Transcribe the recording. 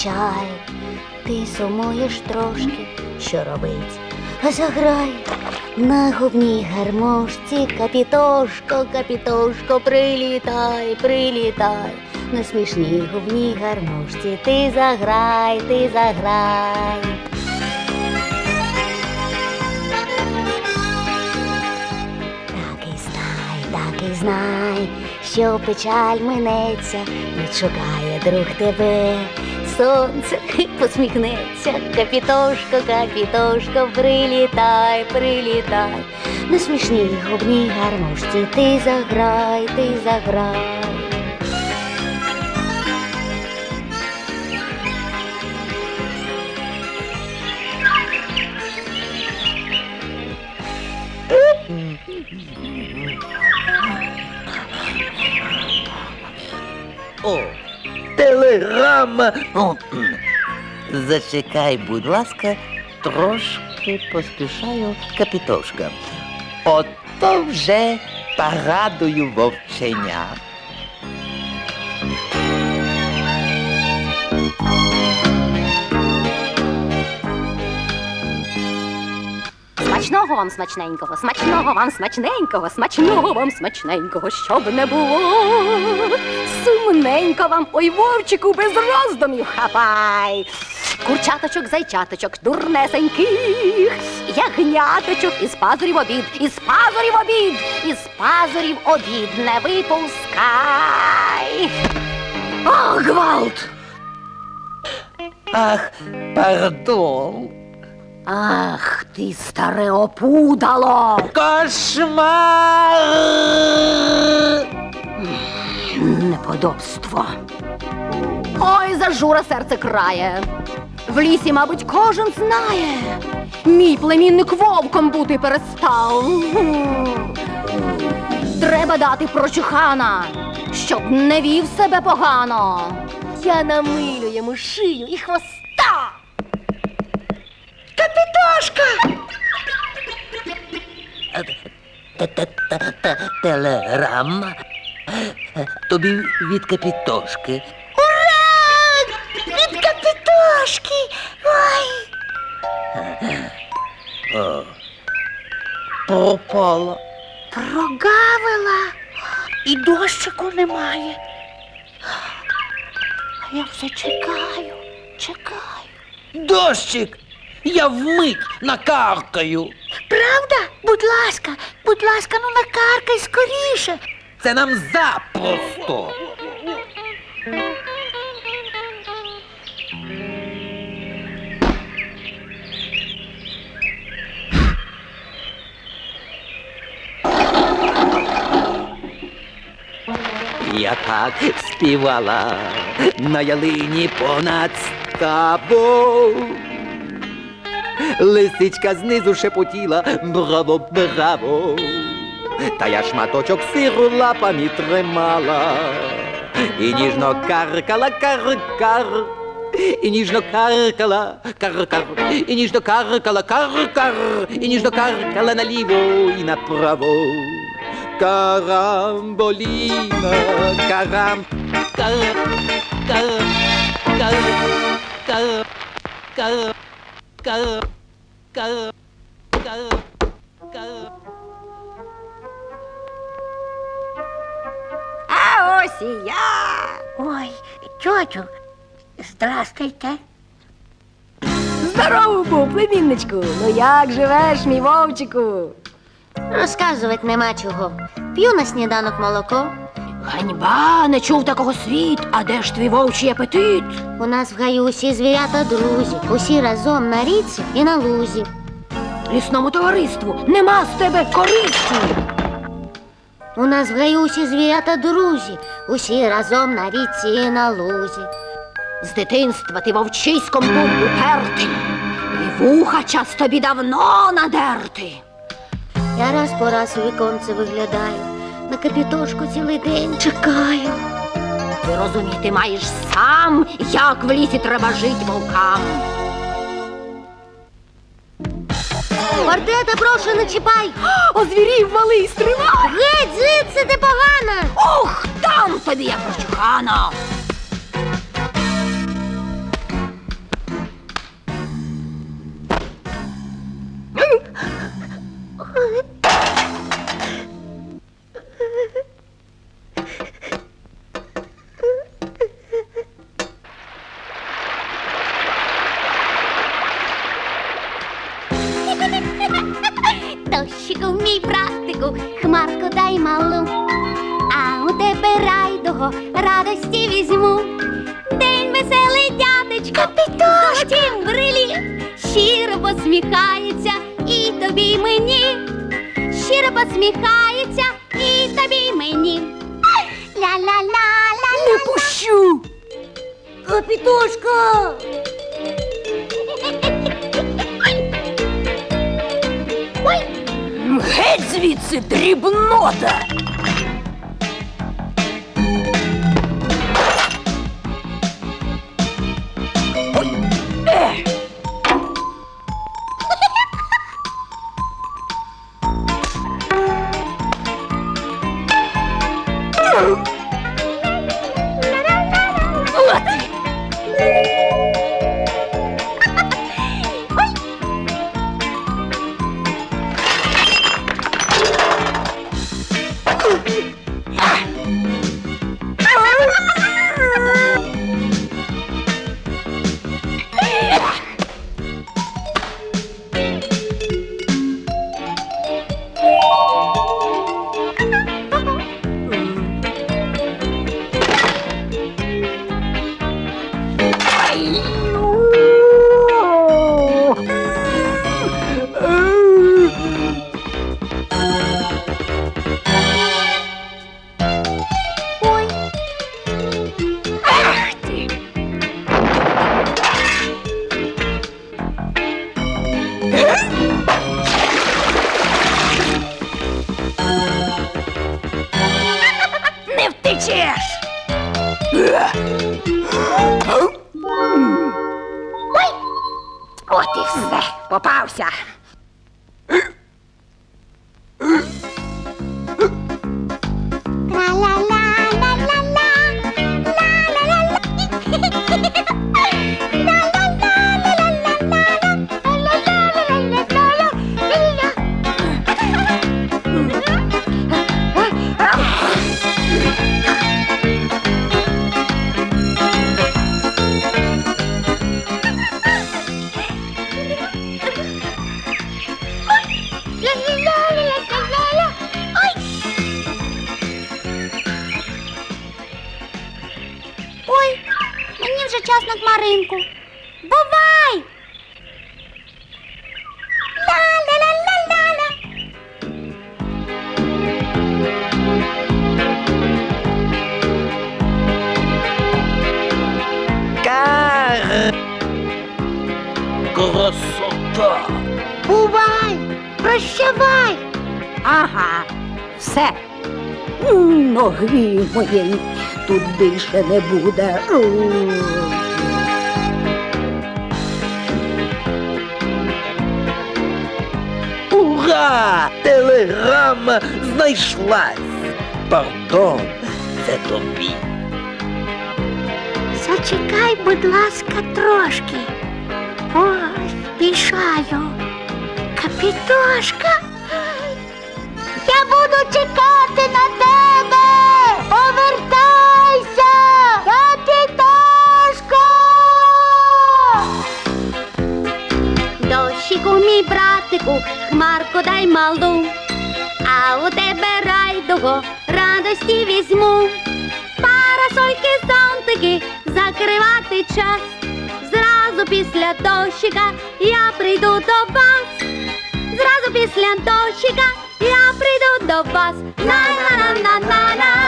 печаль, ти сумуєш трошки, що робить? Заграй на губній гармошці, капітошко, капітошко, прилітай, прилітай. На смішній губній гармошці ти заграй, ти заграй. Так і знай, так і знай, що печаль минеться, відшукає друг тебе. Сонце посміхнеться, капітошко, капітошко, прилітай, прилітай. На смішній губній гармошці ти заграй, ти заграй. Телеграма. О. Зачекай, будь ласка, трошки поспішаю капітошка. Ото вже порадую вовченя. Смачного вам смачненького, смачного вам смачненького, смачного вам смачненького, щоб не було. Сумненько вам, ой, вовчику, без роздумів хапай. Курчаточок, зайчаточок, дурнесеньких, ягняточок із пазурів обід, із пазурів обід, із пазурів обід не випускай. О, гвалт! Ах, пардон. Ах, ти старе опудало! Кошмар! Неподобство. Ой, зажура серце крає. В лісі, мабуть, кожен знає. Мій племінник вовком бути перестав. Треба дати прочухана, щоб не вів себе погано. Я намилю йому шию і хвоста. Та-та-та-та- Телеграма. Тобі від капітошки. Ура! Від капітошки. Ой. О, пропала. Прогавила. І дощику немає. А я все чекаю, чекаю. Дощик! Я вмить накаркаю. Правда? Будь ласка, будь ласка, ну накаркай скоріше. Це нам запросто. Я так співала на ялині понад стабом. Лисичка знизу шепотіла браво, браво. Та я шматочок сиру лапами тримала. І ніжно каркала, кар-кар. І ніжно каркала, кар-кар. І ніжно каркала, кар-кар. І ніжно каркала наліво і направо. Карамболіна, карам, кар, кар, кар, кар, кар, кар, кар, кар, кар. А ось і я. Ой, тьотю, здрастуйте. Здорово був, племінничку. Ну як живеш, мій вовчику? Розказувати нема чого. П'ю на сніданок молоко. Ганьба, не чув такого світ. А де ж твій вовчий апетит? У нас в гаю усі звірята друзі, усі разом на річці і на лузі. Лісному товариству нема з тебе користі. У нас в гаю усі звірята друзі, усі разом на річці і на лузі. З дитинства ти вовчиськом був упертий. І вуха час тобі давно надерти. Я раз по раз у віконце виглядаю, на капітошку цілий день чекаю. Ти розуміти маєш сам, як в лісі треба жить вовкам. Ордета, прошу, не чіпай! Озвірів малий стривай! Геть, звідси ти погана! Ох, там тобі я прочухана. Дощику, мій братику, хмарко дай малу, а у тебе райдого радості візьму. День веселий дядечко, золотім брилі, щиро посміхається і тобі й мені, щиро посміхається і тобі й мені. Ля-ля-ля-ля. Не пущу! Капітошка! Геть звідси дрібнота! Втечеш! Ой! От і все, попався. Час. Бувай! Ла-ла-ла-ла-ла-ла. Кар. Красота. Бувай! Прощавай! Ага, все. Ноги мої тут більше не буде. Ура! Телеграма знайшлась. Пардон, це тобі. Зачекай, будь ласка, трошки. Ось, пішаю. Капітошка. Я буду чекати на тебе. Мій братику, хмарку дай малу, а у тебе райдого радості візьму. Парасольки, зонтики, закривати час. Зразу після дощика я прийду до вас. Зразу після дощика я прийду до вас. На-на-на-на-на.